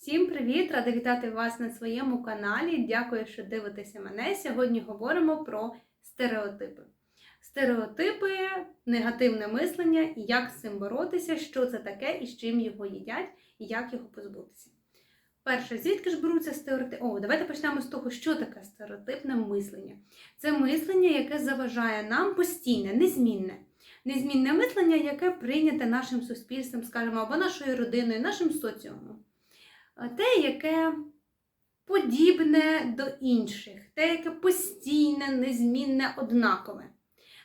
Всім привіт! Рада вітати вас на своєму каналі. Дякую, що дивитеся мене. Сьогодні говоримо про стереотипи. Стереотипи, негативне мислення як з цим боротися, що це таке і з чим його їдять, і як його позбутися. Перше, звідки ж беруться стереотипи? О, давайте почнемо з того, що таке стереотипне мислення. Це мислення, яке заважає нам постійне, незмінне. Незмінне мислення, яке прийняте нашим суспільством, скажімо, або нашою родиною, нашим соціумом. Те, яке подібне до інших, те, яке постійне, незмінне, однакове.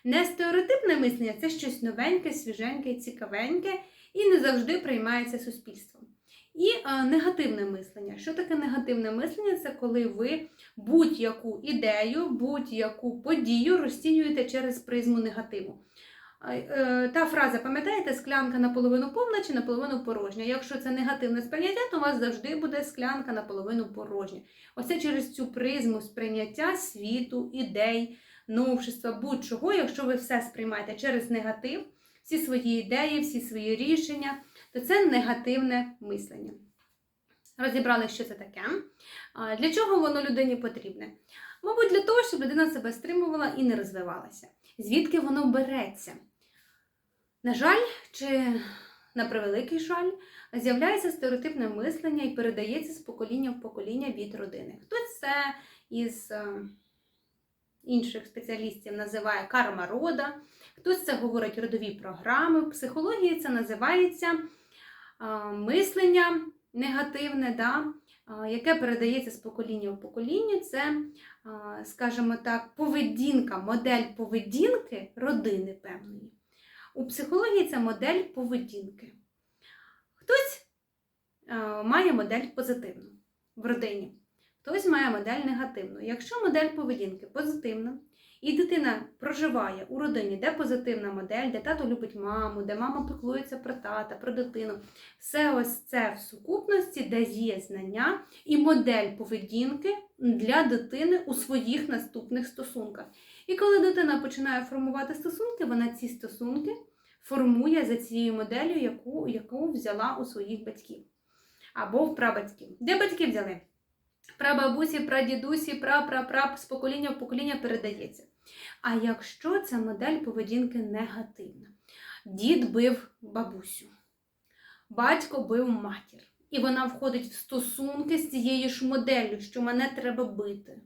Не стереотипне мислення це щось новеньке, свіженьке, цікавеньке і не завжди приймається суспільством. І е, негативне мислення. Що таке негативне мислення? Це коли ви будь-яку ідею, будь-яку подію розцінюєте через призму негативу. Е, Та фраза, пам'ятаєте, склянка наполовину повна чи наполовину порожня. Якщо це негативне сприйняття, то у вас завжди буде склянка наполовину порожня. Оце через цю призму сприйняття світу, ідей, новшества, будь-чого, якщо ви все сприймаєте через негатив, всі свої ідеї, всі свої рішення, то це негативне мислення. Розібрали, що це таке. Для чого воно людині потрібне? Мабуть, для того, щоб людина себе стримувала і не розвивалася. Звідки воно береться? На жаль, чи на превеликий жаль, з'являється стереотипне мислення і передається з покоління в покоління від родини. Хтось це із інших спеціалістів називає карма рода, хтось це говорить родові програми. В психології це називається мислення негативне, да, яке передається з покоління в покоління. Це, скажімо так, поведінка, модель поведінки родини певної. У психології це модель поведінки. Хтось має модель позитивну в родині. Хтось має модель негативну. Якщо модель поведінки позитивна, і дитина проживає у родині, де позитивна модель, де тато любить маму, де мама піклується про тата, про дитину, все ось це в сукупності, де є знання і модель поведінки для дитини у своїх наступних стосунках. І коли дитина починає формувати стосунки, вона ці стосунки формує за цією моделлю, яку, яку взяла у своїх батьків або в прабатьків. Де батьки взяли? Прабабусі, прадідусі, пра-пра-пра з покоління в покоління передається. А якщо ця модель поведінки негативна, дід бив бабусю, батько бив матір, і вона входить в стосунки з цією ж моделлю, що мене треба бити.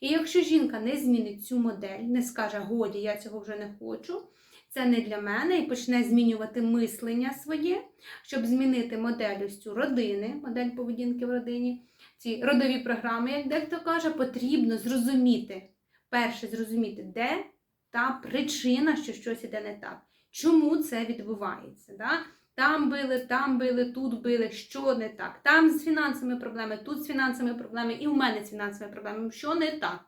І якщо жінка не змінить цю модель, не скаже, годі, я цього вже не хочу, це не для мене, і почне змінювати мислення своє, щоб змінити модель ось цю родини, модель поведінки в родині, ці родові програми, як дехто каже, потрібно зрозуміти, перше зрозуміти, де та причина, що щось іде не так. Чому це відбувається? Да? Там били, там били, тут били, що не так. Там з фінансовими проблемами, тут з фінансовими проблемами, і в мене з фінансовими проблемами, що не так.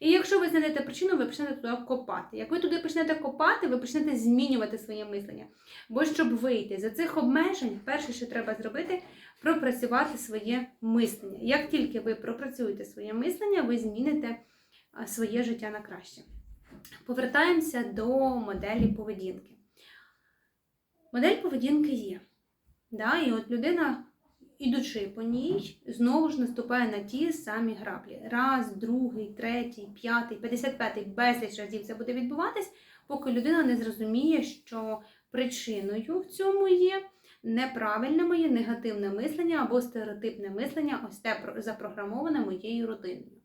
І якщо ви знайдете причину, ви почнете туди копати. Як ви туди почнете копати, ви почнете змінювати своє мислення. Бо щоб вийти за цих обмежень, перше, що треба зробити, пропрацювати своє мислення. Як тільки ви пропрацюєте своє мислення, ви зміните своє життя на краще. Повертаємося до моделі поведінки. Модель поведінки є. Да? І от людина ідучи по ній, знову ж наступає на ті самі граблі. Раз, другий, третій, п'ятий, п'ятдесят п'ятий, безліч разів це буде відбуватись, поки людина не зрозуміє, що причиною в цьому є неправильне моє негативне мислення або стереотипне мислення, ось те запрограмоване моєю родиною.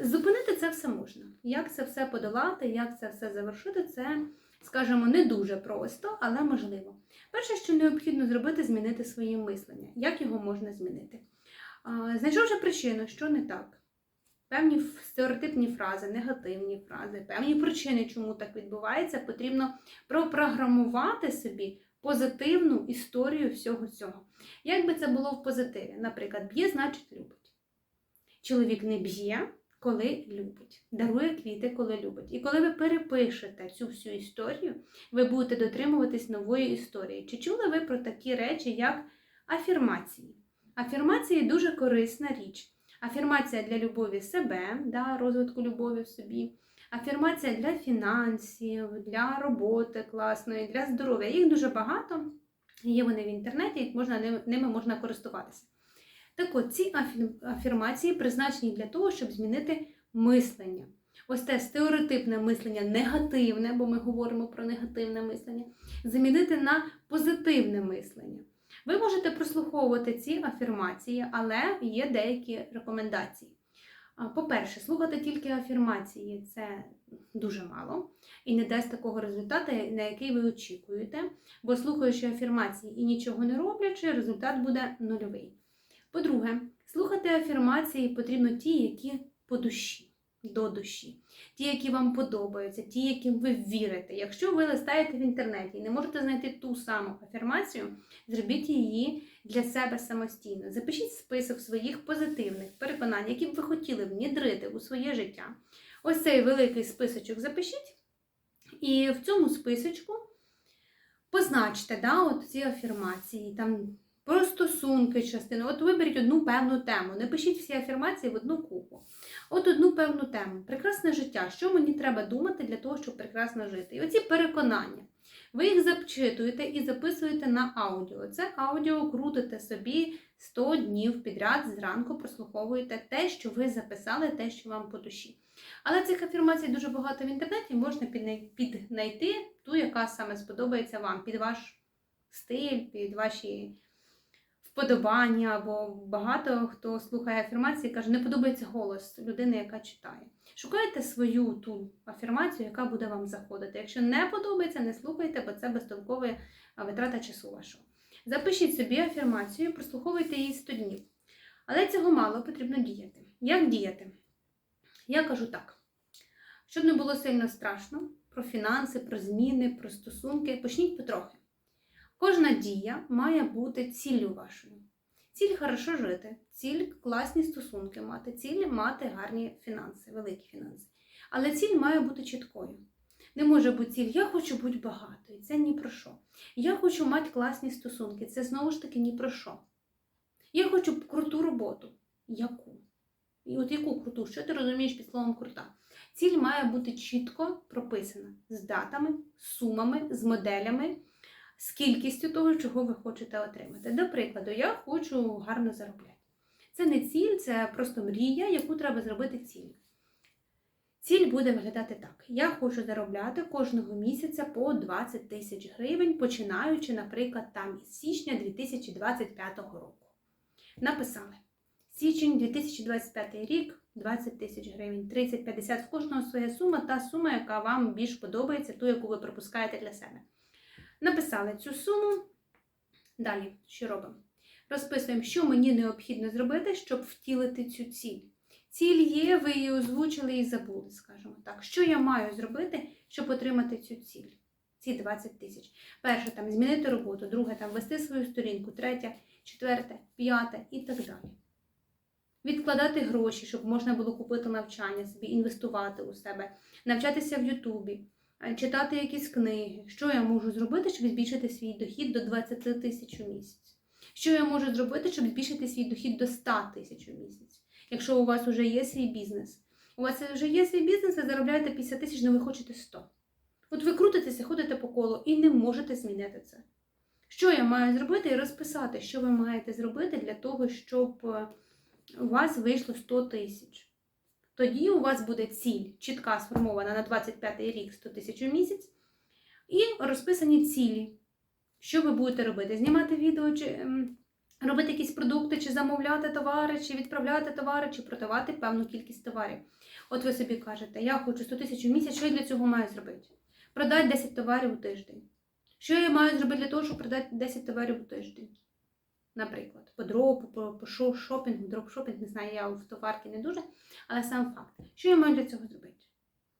Зупинити це все можна. Як це все подолати, як це все завершити, це, скажімо, не дуже просто, але можливо. Перше, що необхідно зробити, змінити своє мислення. Як його можна змінити? Знайшовши причину, що не так. Певні стереотипні фрази, негативні фрази, певні причини, чому так відбувається, потрібно пропрограмувати собі позитивну історію всього цього. Як би це було в позитиві? Наприклад, б'є, значить любить. Чоловік не б'є, коли любить, дарує квіти, коли любить. І коли ви перепишете цю всю історію, ви будете дотримуватись нової історії. Чи чули ви про такі речі, як афірмації? Афірмації дуже корисна річ. Афірмація для любові себе, да, розвитку любові в собі, афірмація для фінансів, для роботи класної, для здоров'я. Їх дуже багато. Є вони в інтернеті, можна ними можна користуватися. Так от, ці афі- афірмації призначені для того, щоб змінити мислення. Ось те стереотипне мислення, негативне, бо ми говоримо про негативне мислення, замінити на позитивне мислення. Ви можете прослуховувати ці афірмації, але є деякі рекомендації. По-перше, слухати тільки афірмації це дуже мало і не дасть такого результату, на який ви очікуєте, бо слухаючи афірмації і нічого не роблячи, результат буде нульовий. По-друге, слухати афірмації потрібно ті, які по душі, до душі, ті, які вам подобаються, ті, яким ви вірите. Якщо ви листаєте в інтернеті і не можете знайти ту саму афірмацію, зробіть її для себе самостійно. Запишіть список своїх позитивних переконань, які б ви хотіли внідрити у своє життя. Ось цей великий списочок запишіть, і в цьому списочку позначте да, от ці афірмації, там про стосунки частини. От виберіть одну певну тему. Не пишіть всі афірмації в одну купу. От одну певну тему. Прекрасне життя. Що мені треба думати для того, щоб прекрасно жити? І оці переконання. Ви їх запчитуєте і записуєте на аудіо. Це аудіо крутите собі 100 днів підряд, зранку прослуховуєте те, що ви записали, те, що вам по душі. Але цих афірмацій дуже багато в інтернеті, можна піднайти ту, яка саме сподобається вам, під ваш стиль, під ваші вподобання, або багато хто слухає афірмації і каже, не подобається голос людини, яка читає. Шукайте свою ту афірмацію, яка буде вам заходити. Якщо не подобається, не слухайте, бо це безтолкова витрата часу вашого. Запишіть собі афірмацію, прослуховуйте її 100 днів. Але цього мало потрібно діяти. Як діяти? Я кажу так: щоб не було сильно страшно про фінанси, про зміни, про стосунки, почніть потрохи. Кожна дія має бути ціллю вашою. Ціль хорошо жити, ціль класні стосунки мати, ціль мати гарні фінанси, великі фінанси. Але ціль має бути чіткою. Не може бути ціль, я хочу бути багатою, це ні про що. Я хочу мати класні стосунки, це знову ж таки ні про що. Я хочу круту роботу. Яку? І от яку круту? Що ти розумієш під словом крута? Ціль має бути чітко прописана з датами, з сумами, з моделями, з кількістю того, чого ви хочете отримати. До прикладу, я хочу гарно заробляти. Це не ціль, це просто мрія, яку треба зробити ціль. Ціль буде виглядати так: я хочу заробляти кожного місяця по 20 тисяч гривень, починаючи, наприклад, там із січня 2025 року. Написали. Січень 2025 рік 20 тисяч гривень, 30-50 в кожного своя сума, та сума, яка вам більш подобається, ту, яку ви пропускаєте для себе. Написали цю суму. Далі, що робимо? Розписуємо, що мені необхідно зробити, щоб втілити цю ціль. Ціль є, ви її озвучили і забули, скажімо так. Що я маю зробити, щоб отримати цю ціль? Ці 20 тисяч. Перше, там змінити роботу, друге там вести свою сторінку, третє, четверте, п'яте і так далі. Відкладати гроші, щоб можна було купити навчання собі, інвестувати у себе, навчатися в Ютубі, читати якісь книги. Що я можу зробити, щоб збільшити свій дохід до 20 тисяч у місяць? Що я можу зробити, щоб збільшити свій дохід до 100 тисяч у місяць? Якщо у вас вже є свій бізнес. У вас вже є свій бізнес, ви заробляєте 50 тисяч, але ви хочете 100. От ви крутитеся, ходите по колу і не можете змінити це. Що я маю зробити і розписати, що ви маєте зробити для того, щоб е, у вас вийшло 100 тисяч. Тоді у вас буде ціль чітка сформована на 25 рік 100 тисяч у місяць, і розписані цілі. Що ви будете робити? Знімати відео, чи ем, робити якісь продукти, чи замовляти товари, чи відправляти товари, чи продавати певну кількість товарів. От ви собі кажете, я хочу 100 тисяч у місяць, що я для цього маю зробити? Продати 10 товарів у тиждень. Що я маю зробити для того, щоб продати 10 товарів у тиждень? Наприклад, по дропу, по, по шо- шопінгу, дропшопінг, не знаю, я в товарки не дуже, але сам факт. Що я маю для цього зробити?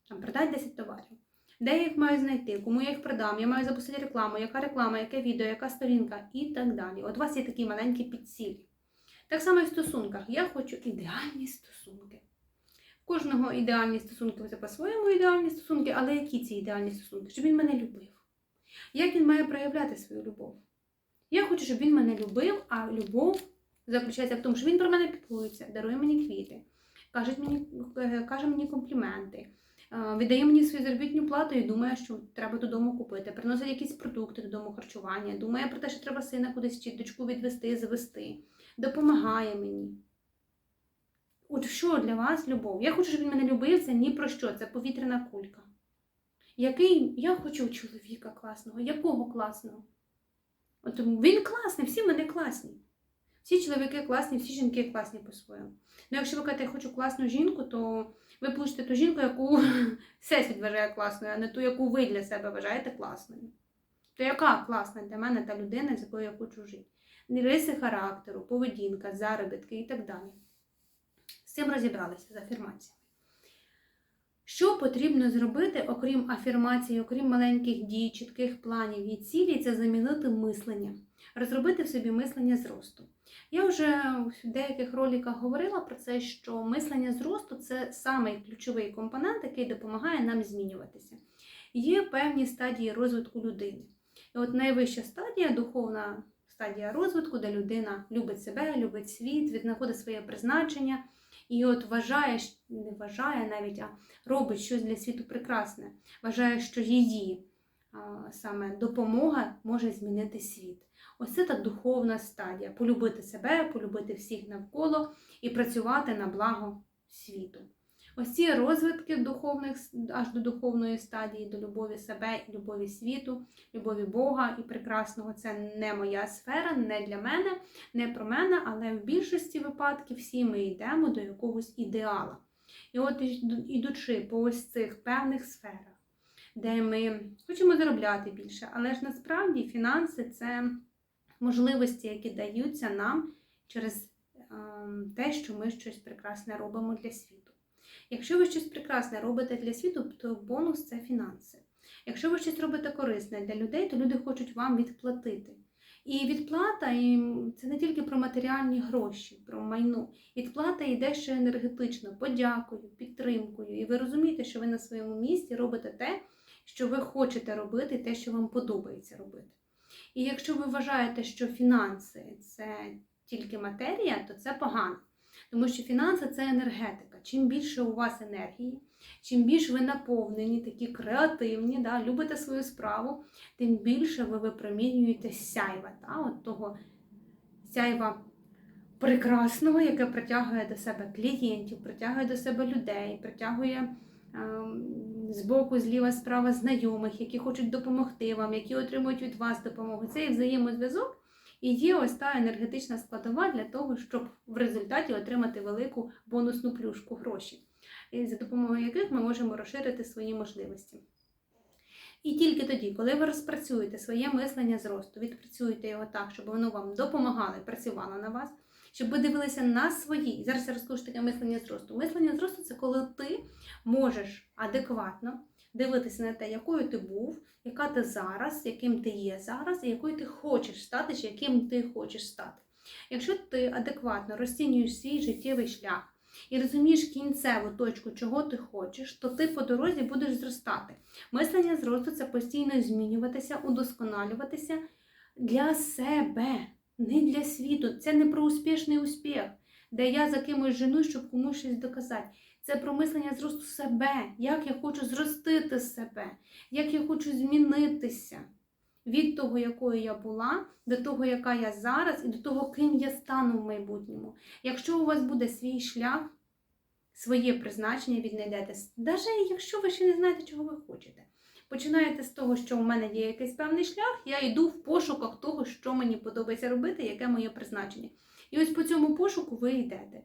Там, продати 10 товарів. Де я їх маю знайти, кому я їх продам, я маю запустити рекламу, яка реклама, яке відео, яка сторінка і так далі. От у вас є такі маленькі підцілі. Так само і в стосунках. Я хочу ідеальні стосунки. В кожного ідеальні стосунки це по-своєму ідеальні стосунки, але які ці ідеальні стосунки? Щоб він мене любив. Як він має проявляти свою любов? Я хочу, щоб він мене любив, а любов заключається в тому, що він про мене піклується, дарує мені квіти, каже мені, е, каже мені компліменти, е, віддає мені свою заробітну плату і думає, що треба додому купити, приносить якісь продукти додому харчування, думає про те, що треба сина кудись чи дочку відвести, завести, допомагає мені. От що для вас любов? Я хочу, щоб він мене любив, це ні про що, це повітряна кулька. Який я хочу чоловіка класного, якого класного? От він класний, всі вони класні. Всі чоловіки класні, всі жінки класні по-своєму. Ну, якщо ви кажете, я хочу класну жінку, то ви получите ту жінку, яку всесвіт вважає класною, а не ту, яку ви для себе вважаєте класною. То яка класна для мене та людина, з якою я хочу жити? Риси характеру, поведінка, заробітки і так далі. З цим розібралися з афірмаціями. Що потрібно зробити, окрім афірмації, окрім маленьких дій, чітких планів і цілей, це замінити мислення, розробити в собі мислення зросту. Я вже в деяких роликах говорила про це, що мислення зросту це самий ключовий компонент, який допомагає нам змінюватися. Є певні стадії розвитку людини. І от найвища стадія духовна стадія розвитку, де людина любить себе, любить світ, віднаходить своє призначення. І от вважає, не вважає навіть, а робить щось для світу прекрасне. Вважає, що її саме допомога може змінити світ. Ось це та духовна стадія полюбити себе, полюбити всіх навколо і працювати на благо світу. Ось ці розвитки духовних аж до духовної стадії, до любові себе, любові світу, любові Бога і прекрасного це не моя сфера, не для мене, не про мене, але в більшості випадків всі ми йдемо до якогось ідеала. І от ідучи по ось цих певних сферах, де ми хочемо заробляти більше, але ж насправді фінанси це можливості, які даються нам через ем, те, що ми щось прекрасне робимо для світу. Якщо ви щось прекрасне робите для світу, то бонус це фінанси. Якщо ви щось робите корисне для людей, то люди хочуть вам відплатити. І відплата це не тільки про матеріальні гроші, про майно. Відплата йде ще енергетично, подякою, підтримкою. І ви розумієте, що ви на своєму місці робите те, що ви хочете робити, те, що вам подобається робити. І якщо ви вважаєте, що фінанси це тільки матерія, то це погано. Тому що фінанси це енергетика. Чим більше у вас енергії, чим більше ви наповнені, такі креативні, да, любите свою справу, тим більше ви випромінюєте сяйва, да, от того сяйва прекрасного, яке притягує до себе клієнтів, притягує до себе людей, притягує ем, збоку, зліва, справа знайомих, які хочуть допомогти вам, які отримують від вас допомогу. Це є взаємозв'язок. І є ось та енергетична складова для того, щоб в результаті отримати велику бонусну плюшку гроші, за допомогою яких ми можемо розширити свої можливості. І тільки тоді, коли ви розпрацюєте своє мислення зросту, відпрацюєте його так, щоб воно вам допомагало і працювало на вас, щоб ви дивилися на свої. Зараз я розкажу таке мислення зросту. Мислення зросту це коли ти можеш адекватно дивитися на те, якою ти був, яка ти зараз, яким ти є зараз, і якою ти хочеш стати, чи яким ти хочеш стати. Якщо ти адекватно розцінюєш свій життєвий шлях і розумієш кінцеву точку, чого ти хочеш, то ти по дорозі будеш зростати. Мислення зросту це постійно змінюватися, удосконалюватися для себе, не для світу. Це не про успішний успіх, де я за кимось жену, щоб комусь щось доказати. Це про мислення зросту себе, як я хочу зростити себе, як я хочу змінитися від того, якою я була, до того, яка я зараз, і до того, ким я стану в майбутньому. Якщо у вас буде свій шлях, своє призначення віднайдете, навіть якщо ви ще не знаєте, чого ви хочете. Починаєте з того, що у мене є якийсь певний шлях, я йду в пошуках того, що мені подобається робити, яке моє призначення. І ось по цьому пошуку ви йдете.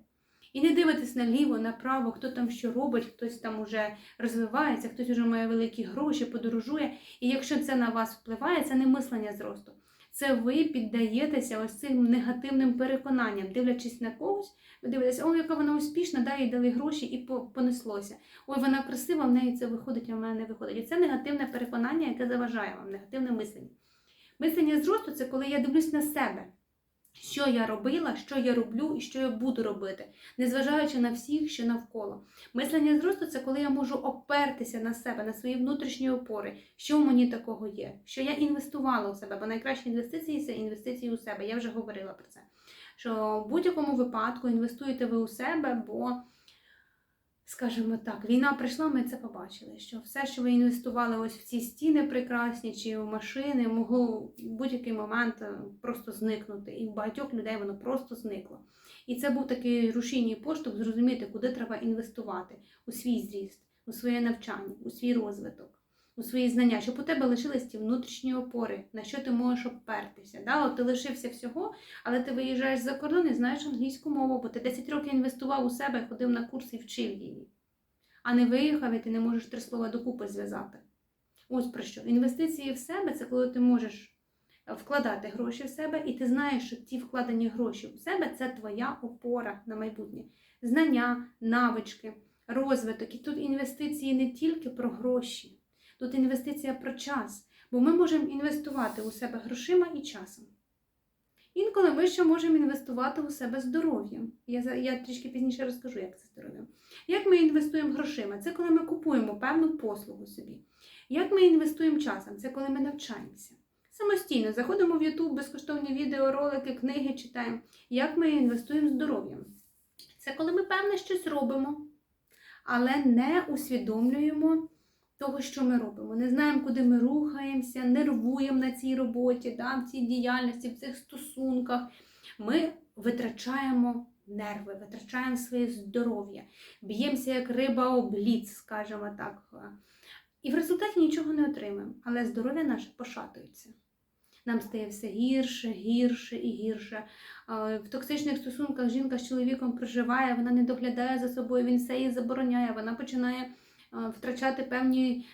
І не дивитесь наліво, направо, хто там що робить, хтось там уже розвивається, хтось вже має великі гроші, подорожує. І якщо це на вас впливає, це не мислення зросту. Це ви піддаєтеся ось цим негативним переконанням, дивлячись на когось, ви дивитеся, о, яка вона успішна, да, їй дали гроші і понеслося. Ой, вона красива, в неї це виходить, а в мене не виходить. І це негативне переконання, яке заважає вам, негативне мислення. Мислення зросту це коли я дивлюсь на себе що я робила, що я роблю і що я буду робити, незважаючи на всіх, що навколо. Мислення зросту це коли я можу опертися на себе, на свої внутрішні опори, що в мені такого є, що я інвестувала у себе, бо найкращі інвестиції це інвестиції у себе. Я вже говорила про це. Що в будь-якому випадку інвестуєте ви у себе, бо скажімо так, війна прийшла, ми це побачили, що все, що ви інвестували ось в ці стіни прекрасні чи в машини, могло в будь-який момент е, просто зникнути. І в багатьох людей воно просто зникло. І це був такий рушійний поштовх зрозуміти, куди треба інвестувати у свій зріст, у своє навчання, у свій розвиток. У свої знання, щоб у тебе лишились ті внутрішні опори, на що ти можеш опертися. Да? От ти лишився всього, але ти виїжджаєш за кордон і знаєш англійську мову, бо ти 10 років інвестував у себе, ходив на курси і вчив її. А не виїхав і ти не можеш три слова докупи зв'язати. Ось про що. Інвестиції в себе це коли ти можеш вкладати гроші в себе, і ти знаєш, що ті вкладені гроші в себе це твоя опора на майбутнє. Знання, навички, розвиток. І тут інвестиції не тільки про гроші. Тут інвестиція про час, бо ми можемо інвестувати у себе грошима і часом. Інколи ми ще можемо інвестувати у себе здоров'ям. Я, я трішки пізніше розкажу, як це здоров'ям. Як ми інвестуємо грошима? Це коли ми купуємо певну послугу собі. Як ми інвестуємо часом? Це коли ми навчаємося. Самостійно заходимо в YouTube, безкоштовні відео, ролики, книги читаємо. Як ми інвестуємо здоров'ям? Це коли ми певне щось робимо, але не усвідомлюємо того, що ми робимо. Не знаємо, куди ми рухаємося, нервуємо на цій роботі, да, в цій діяльності, в цих стосунках. Ми витрачаємо нерви, витрачаємо своє здоров'я, б'ємося як риба об лід, скажімо так. І в результаті нічого не отримаємо, але здоров'я наше пошатується. Нам стає все гірше, гірше і гірше. В токсичних стосунках жінка з чоловіком проживає, вона не доглядає за собою, він все їй забороняє, вона починає втрачати певні,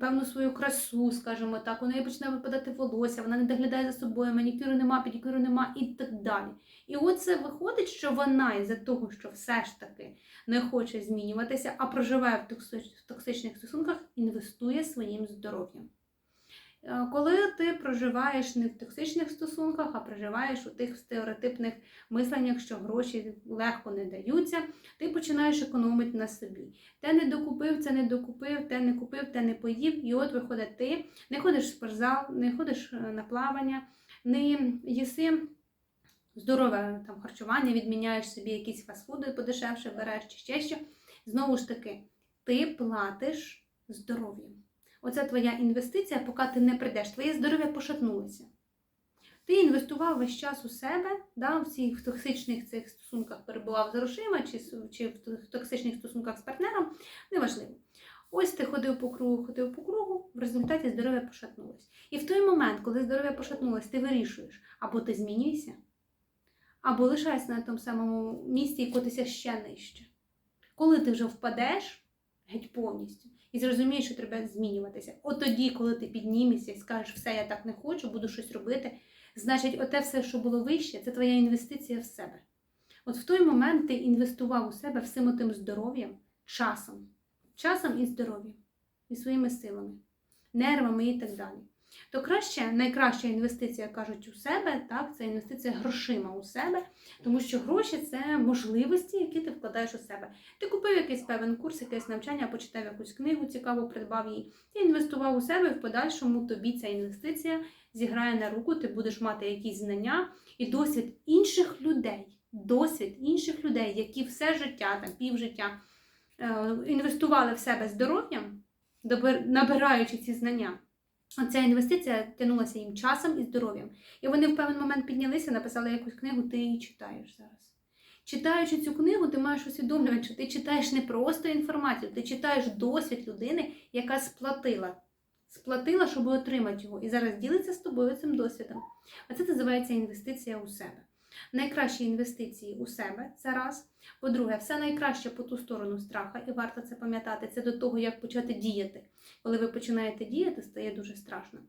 певну свою красу, скажімо так, у неї починає випадати волосся, вона не доглядає за собою, манікюру нема, педикюру нема і так далі. І оце виходить, що вона із-за того, що все ж таки не хоче змінюватися, а проживає в токсичних стосунках, інвестує своїм здоров'ям. Е, Коли ти проживаєш не в токсичних стосунках, а проживаєш у тих стереотипних мисленнях, що гроші легко не даються, ти починаєш економити на собі. Те не докупив, це не докупив, те не купив, те не поїв. І от виходить, ти не ходиш в спортзал, не ходиш е, на плавання, не їси здорове там, харчування, відміняєш собі якісь фастфуди подешевше, береш чи ще що. Знову ж таки, ти платиш здоров'ям. Оце твоя інвестиція, поки ти не прийдеш. Твоє здоров'я пошатнулося. Ти інвестував весь час у себе, да, в цих токсичних цих стосунках перебував з грошима, чи, чи в токсичних стосунках з партнером, неважливо. Ось ти ходив по кругу, ходив по кругу, в результаті здоров'я пошатнулося. І в той момент, коли здоров'я пошатнулося, ти вирішуєш, або ти змінюєшся, або лишайся на тому самому місці і котися ще нижче. Коли ти вже впадеш геть повністю і зрозумієш, що треба змінюватися. От тоді, коли ти піднімешся і скажеш, все, я так не хочу, буду щось робити, значить, оте все, що було вище, це твоя інвестиція в себе. От в той момент ти інвестував у себе всім тим здоров'ям, часом, часом і здоров'ям, і своїми силами, нервами і так далі. То краще, найкраща інвестиція, кажуть, у себе, так, це інвестиція грошима у себе, тому що гроші це можливості, які ти вкладаєш у себе. Ти купив якийсь певен курс, якесь навчання, почитав якусь книгу, цікаво, придбав її. Ти інвестував у себе, і в подальшому тобі ця інвестиція зіграє на руку, ти будеш мати якісь знання і досвід інших людей. Досвід інших людей, які все життя, там півжиття е, інвестували в себе здоров'ям, набираючи ці знання. Ця інвестиція тягнулася їм часом і здоров'ям. І вони в певний момент піднялися, написали якусь книгу, ти її читаєш зараз. Читаючи цю книгу, ти маєш усвідомлювати, що ти читаєш не просто інформацію, ти читаєш досвід людини, яка сплатила. Сплатила, щоб отримати його. І зараз ділиться з тобою цим досвідом. А це називається інвестиція у себе. Найкращі інвестиції у себе це раз. По-друге, все найкраще по ту сторону страха, і варто це пам'ятати. Це до того, як почати діяти. Коли ви починаєте діяти, стає дуже страшно.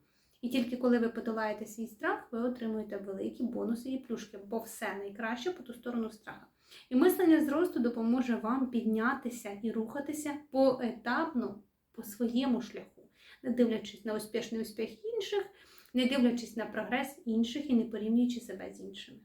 І тільки коли ви подолаєте свій страх, ви отримуєте великі бонуси і плюшки, бо все найкраще по ту сторону страха. І мислення зросту допоможе вам піднятися і рухатися поетапно по своєму шляху, не дивлячись на успішний успіх інших, не дивлячись на прогрес інших і не порівнюючи себе з іншими.